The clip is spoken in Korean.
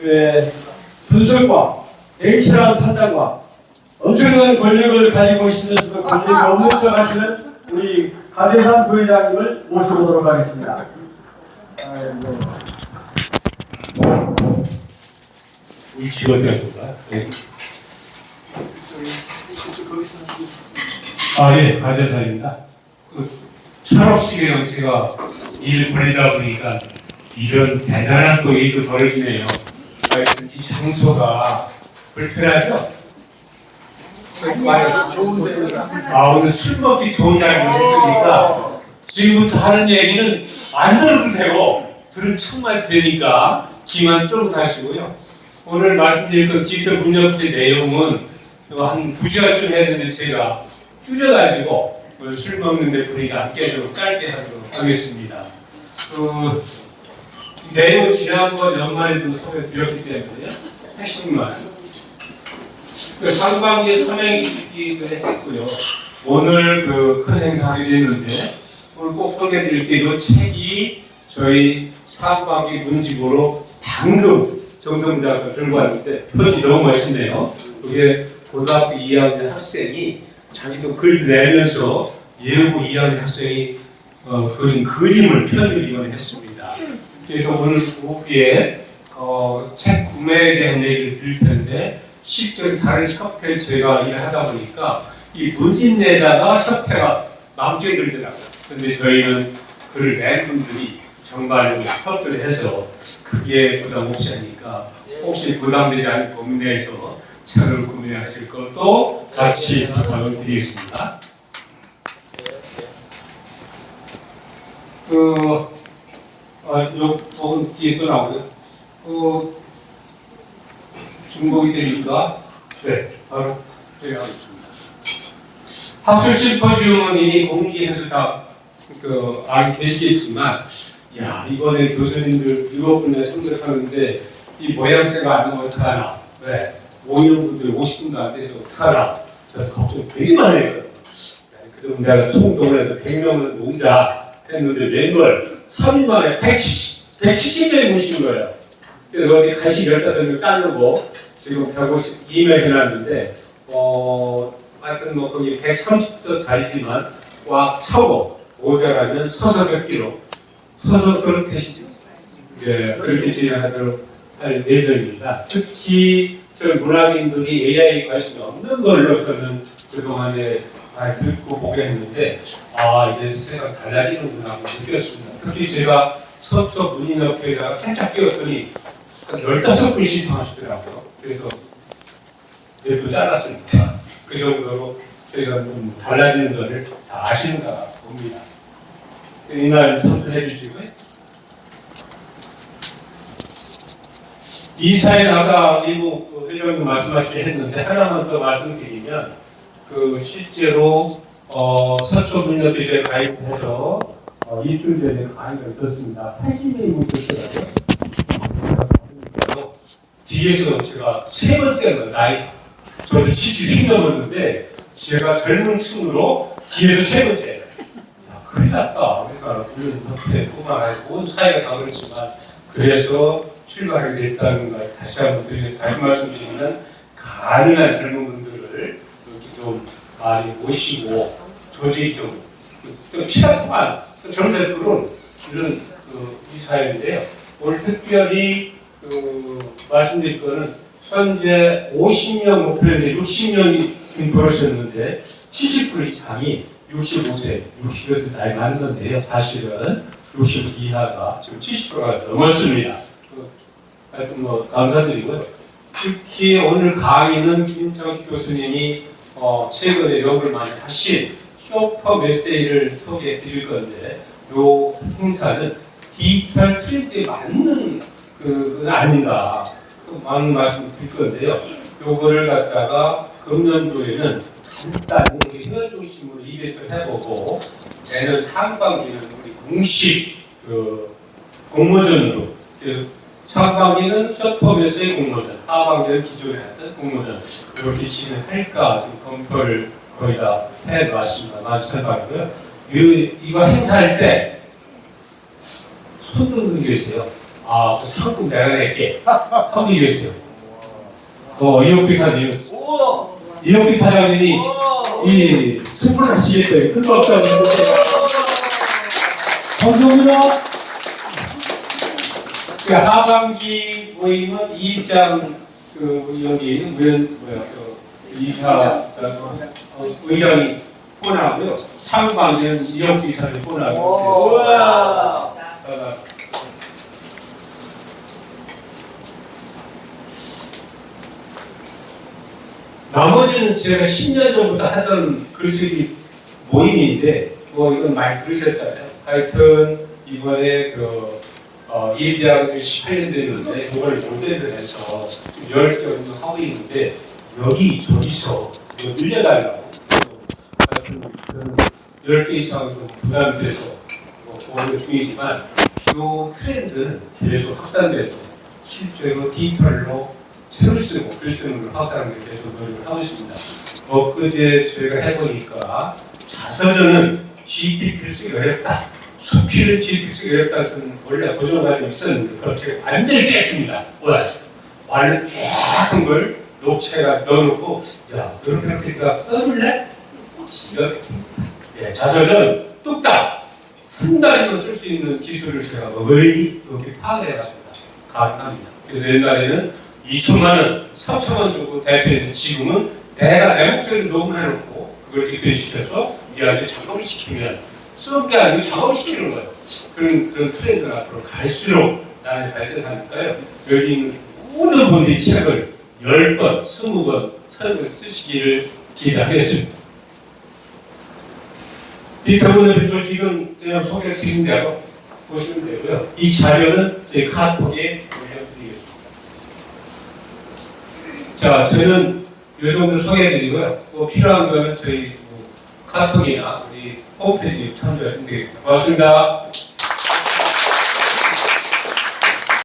그 분석과 냉철한 판단과 엄청난 권력을 가지고 있으면서도 권력이 없는 척 하시는 우리 가대산 부회장님을 모셔보도록 하겠습니다. 우리 직원이 아닌가? 아, 예, 가재사입니다. 그, 철없이게 제가 일을 벌이다 보니까 이런 대단한 또 일도 벌어지네요. 이 장소가 불편하죠? 아, 오늘 술 먹기 좋은 자리를 했으니까 지금부터 하는 얘기는 안 들어도 되고 들은 척만 되니까 귀만 쫑 하시고요. 오늘 말씀드릴 그 디지털 문협회 내용은 한 두 시간쯤 했는데 제가 줄여가지고 오늘 술 먹는데 분위기 안 깨도록 짧게 하도록 하겠습니다. 그 내용 지난번 연말에도 소개드렸기 때문에 핵심만 그 상반기에 삼행시키기도 했고요. 오늘 그 큰 행사 하게 됐는데 오늘 꼭 소개해드릴 게이 책이 저희 상반기 문집으로 방금 정성자가 들고 왔는데 표지 너무 멋있네요. 그게 고등학교 2학년 학생이 자기도 글 내면서 예고 2학년 학생이 어, 그린 그림을 표지를 이번에 했습니다. 그래서 오늘 오후에 어, 책 구매에 대한 얘기를 드릴 텐데 실제로 다른 협회 제가 일을 하다 보니까 이 문진 내다가 협회가 남쪽에 들더라고요. 근데 저희는 글을 낸 분들이 정말 협조를 해서 그게 부담 없이 하니까 혹시 부담되지 않은 범위 내에서 책을 구매하실 것도 같이 부탁을 드리겠습니다. 그, 아, 요, 부분 뒤에 또 나오고요. 그, 중복이 되니까, 네, 바로 들어가겠습니다. 학술 심포지움은 이미 공지해서 다, 그, 알고 계시겠지만, 야, 이번에 교수님들 일곱 분에 참석하는데, 이 모양새가 안 나면 어떡하나. 왜? 오이는 분들 50분도 안 돼서 어떡하나. 저 걱정 되게 많이 했거든요. 그럼 내가 총동을 해서 100명을 모으자 했는데 웬걸 3일 만에 170, 170명이 모신 거예요. 그래서 어제 간식 15명 자르고 지금 152명 해놨는데 어 하여튼 뭐 거기 130석 자리지만 꽉 차고 모자라면 서서 걷기로 서서 그렇듯이 예, 그렇게 진행하도록 할 예정입니다. 특히 저 문학인들이 AI에 관심이 없는 걸로 저는 그동안에 잘 듣고 보게 했는데 아 이제 세상 달라지는구나 하고 느꼈습니다. 특히 제가 서초 문인협회에다가 살짝 끼웠더니 한 15분 신청하시더라고요. 그래서 랩도 잘랐습니다. 그 정도로 저희가 좀 달라지는 것을 다 아시는가 봅니다. 이날 참석해 주시고요. 이 사연 아까 일부 그 회장님 말씀하시긴 했는데 하나만 더 말씀드리면 그 실제로 어, 서초 문협회에 가입해서 어, 일주일 전에 강의를 듣습니다. 80명이 묻혔더라고요. 뒤에서 제가 세 번째로 나이 저도 70이 넘었는데 제가 젊은 층으로 뒤에서 세 번째 야, 큰일 났다 그러니까 물론 협회뿐만 아니고 온 사회가 다 그렇지만 그래서 출발하게 됐다는 걸 다시 한번 드리, 다시 말씀드리면 가능한 젊은 이렇게 좀 많이 모시고 조직이 좀, 좀 피라통한 정세들은 이런 그, 이 사회인데요. 오늘 특별히 그, 말씀드릴 거는 현재 50명 목표인데 60명이 지금 돌아오셨는데 70% 이상이 65세, 60세 나이 많은 건데요. 사실은 60 이하가 지금 70%가 넘었습니다. 그, 하여튼 뭐 감사드리고요. 특히 오늘 강의는 김정식 교수님이 어, 최근에 연구를 많이 하신 쇼퍼 메시지를 소개해 드릴 건데 요 행사는 디지털 트렌드에 맞는 그 아닌가 그 많은 말씀 드릴 건데요. 요거를 갖다가 금년도에는 간단히 회원 중심으로 이벤트 해보고 내년 상반기는 우리 공식 그 공모전으로 그 상반기는 셔터베스의 공모전, 하반기는 기존에 했던 공모전 이렇게 진행할까 지금 검토를 거의 다 해놨습니다. 이 이거 행사할 때손 드는 분 계세요. 아, 그 상품 내가 낼게. 하고 이랬어요. 어, 이혁비 사장님. 이혁비 사장님이 이 스프를 하시겠어요. 큰거 없다고. 감사합니다. 그 하반기 모임은 이입장 그 여기 의원 뭐야 그 이사 어, 의장이 혼하고요. 상반기는 이혁비 사장이 혼하고. 나머지는 제가 10년 전부터 하던 글쓰기 모임인데 뭐 이건 많이 들으셨잖아요. 하여튼 이번에 그 어, 일대학은 18년 됐는데 그걸 모델을 해서 10개 정도 하고 있는데 여기 저기서 이거 늘려달라고 그런 10개 이상 좀 부담이 돼서 뭐 고민 중이지만 이 트렌드는 계속 확산돼서 실제로 디지털로 새로 쓰고 글 쓰는 걸 확산하는 데 계속 노력을 하고 있습니다. 엊그제 저희가 해보니까 자서전은 GT 필수기 어렵다. GT 필수기 어렵다. 저는 원래 가지고 있었는데 그걸 제가 완전히 깼습니다. 오늘 완전 쫙한 걸 녹채가 넣어놓고 야 그렇게 이렇게 내가 써줄래? 이거 예, 자서전 뚝딱 한 달이면 쓸 수 있는 기술을 제가 거의 이렇게 파악을 해봤습니다. 가능합니다. 그래서 옛날에는 2천만 원, 3천만 원 주고 대표했는데 지금은 내가 내 목소리를 녹음해놓고 그걸 대표시켜서 이 아이들 작업을 시키면 게 아니고 작업을 시키는 거예요. 그런 그런 트렌드가 앞으로 갈수록 나라에 발전하니까요. 여기 있는 모든 분들이 책을 10번, 20번, 30번 쓰시기를 기대하겠습니다. 디터분들 저 지금 그냥 소개해 드린 대로 보시면 되고요. 이 자료는 저희 카톡에 올려드리겠습니다. 자, 저는 이 정도 소개해드리고요. 뭐 필요한 거는 저희 뭐 카톡이나 우리 홈페이지 참조하시면 되겠습니다. 고맙습니다.